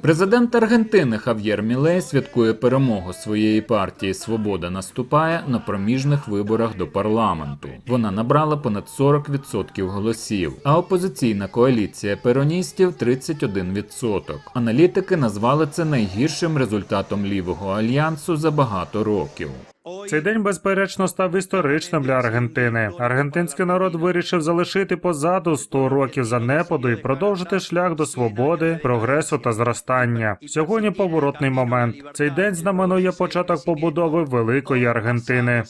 Президент Аргентини Хав'єр Мілей святкує перемогу своєї партії Свобода наступає на проміжних виборах до парламенту. Вона набрала понад 40% голосів, а опозиційна коаліція пероністів 31%. Аналітики назвали це найгіршим результатом лівого альянсу за багато років. Цей день, безперечно, став історичним для Аргентини. Аргентинський народ вирішив залишити позаду 100 років занепаду і продовжити шлях до свободи, прогресу та зростання. Сьогодні поворотний момент. Цей день знаменує початок побудови великої Аргентини.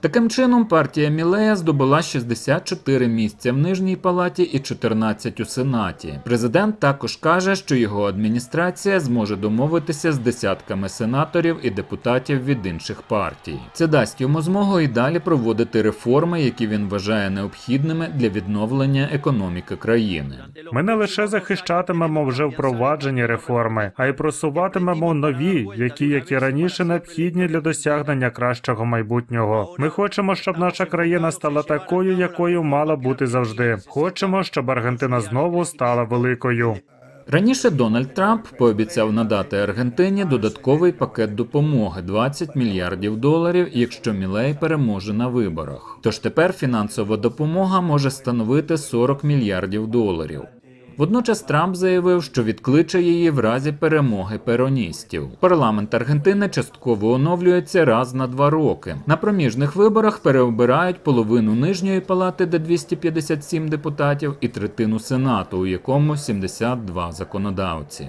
Таким чином, партія Мілея здобула 64 місця в нижній палаті і 14 у сенаті. Президент також каже, що його адміністрація зможе домовитися з десятками сенаторів і депутатів від інших партій. Це дасть йому змогу і далі проводити реформи, які він вважає необхідними для відновлення економіки країни. Ми не лише захищатимемо вже впроваджені реформи, а й просуватимемо нові, які, як і раніше, необхідні для досягнення кращого майбутнього. Ми хочемо, щоб наша країна стала такою, якою мала бути завжди. Хочемо, щоб Аргентина знову стала великою. Раніше Дональд Трамп пообіцяв надати Аргентині додатковий пакет допомоги 20 мільярдів доларів, якщо Мілей переможе на виборах. Тож тепер фінансова допомога може становити 40 мільярдів доларів. Водночас Трамп заявив, що відкличе її в разі перемоги пероністів. Парламент Аргентини частково оновлюється раз на два роки. На проміжних виборах переобирають половину нижньої палати, де 257 депутатів, і третину сенату, у якому 72 законодавці.